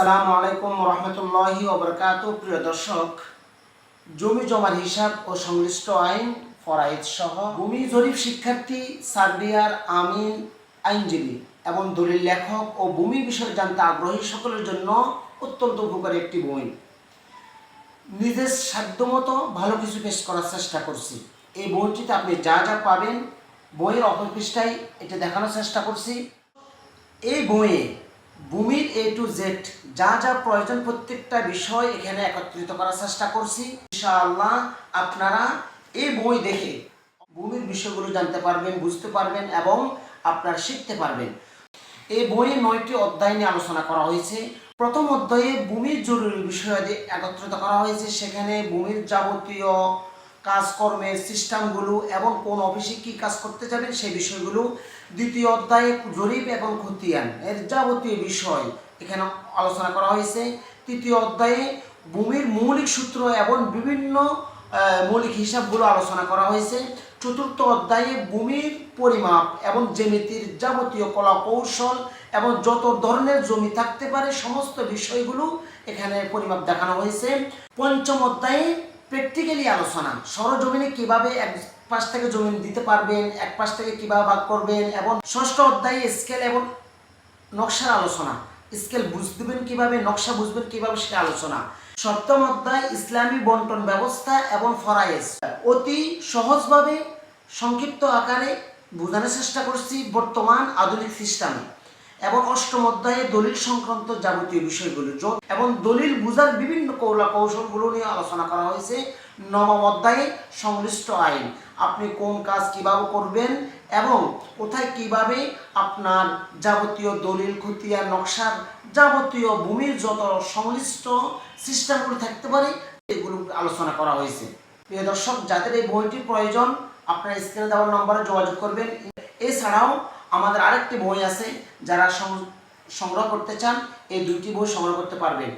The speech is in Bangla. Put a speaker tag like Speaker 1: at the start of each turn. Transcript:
Speaker 1: আসসালামু আলাইকুম রহমতুল্লাহি ওবরকাত প্রিয় দর্শক, জমি জমার হিসাব ও সংশ্লিষ্ট আইন ফরাইদ সহ ভূমি জরিপ শিক্ষার্থী সার্বিয়ার আমিন আইনজীবী এবং দলিল লেখক ও ভূমি বিষয়ে জানতে আগ্রহী সকলের জন্য অত্যন্ত উপকারী একটি বই। নিজের সাধ্যমতো ভালো কিছু পেশ করার চেষ্টা করছি। এই বইটিতে আপনি যা যা পাবেন, বইয়ের অপর পৃষ্ঠায় এটা দেখানোর চেষ্টা করছি। এই বইয়ে ভূমির এ টু জেড যা যা প্রয়োজন প্রত্যেকটা বিষয় এখানে একত্রিত করার চেষ্টা করছি। ইনশাআল্লাহ আপনারা এই বই দেখে ভূমির বিষয়গুলো জানতে পারবেন, বুঝতে পারবেন এবং আপনারা শিখতে পারবেন। এই বইয়ে নয়টি অধ্যায় নিয়ে আলোচনা করা হয়েছে। প্রথম অধ্যায়ে ভূমির জরুরি বিষয়াদি একত্রিত করা হয়েছে। সেখানে ভূমির যাবতীয় কাজকর্মের সিস্টেমগুলো এবং কোন অফিসে কী কাজ করতে যাবেন সেই বিষয়গুলো দ্বিতীয় অধ্যায়ে জরিপ এবং খতিয়ান এর যাবতীয় বিষয় এখানে আলোচনা করা হয়েছে। তৃতীয় অধ্যায়ে ভূমির মৌলিক সূত্র এবং বিভিন্ন মৌলিক হিসাবগুলো আলোচনা করা হয়েছে। চতুর্থ অধ্যায়ে ভূমির পরিমাপ এবং জ্যামিতির যাবতীয় কলা কৌশল এবং যত ধরনের জমি থাকতে পারে সমস্ত বিষয়গুলো এখানে পরিমাপ দেখানো হয়েছে। পঞ্চম অধ্যায়ে প্র্যাকটিক্যালি আলোচনা। সরজমিনে কীভাবে এক পাশ থেকে জমি দিতে পারবেন, এক পাশ থেকে কীভাবে ভাগ করবেন এবং ষষ্ঠ অধ্যায়ে স্কেল এবং নকশার আলোচনা। স্কেল বুঝবেন কীভাবে, নকশা বুঝবেন কীভাবে সে আলোচনা। সপ্তম অধ্যায়, ইসলামী বন্টন ব্যবস্থা এবং ফরায়েজ। অতি সহজভাবে সংক্ষিপ্ত আকারে বোঝানোর চেষ্টা করছি বর্তমান আধুনিক সিস্টেমে। এবং অষ্টম অধ্যায়ে দলিল সংক্রান্ত যাবতীয় বিষয়গুলো যোগ এবং দলিল বোঝার বিভিন্ন কৌলা কৌশলগুলো নিয়ে আলোচনা করা হয়েছে। নবম অধ্যায়ে সংশ্লিষ্ট আইন, আপনি কোন কাজ কীভাবে করবেন এবং কোথায় কীভাবে আপনার যাবতীয় দলিল খতিয়ান নকশার যাবতীয় ভূমির যত সংশ্লিষ্ট সিস্টেমগুলো থাকতে পারে এগুলো আলোচনা করা হয়েছে। প্রিয় দর্শক, যাদের এই বইটির প্রয়োজন, আপনারা স্ক্রিনে দেওয়ার নম্বরে যোগাযোগ করবেন। এছাড়াও আমাদের আরেকটি বই আছে যারা সংগ্রহ করতে চান এই দুইটি বই সংগ্রহ করতে পারবেন।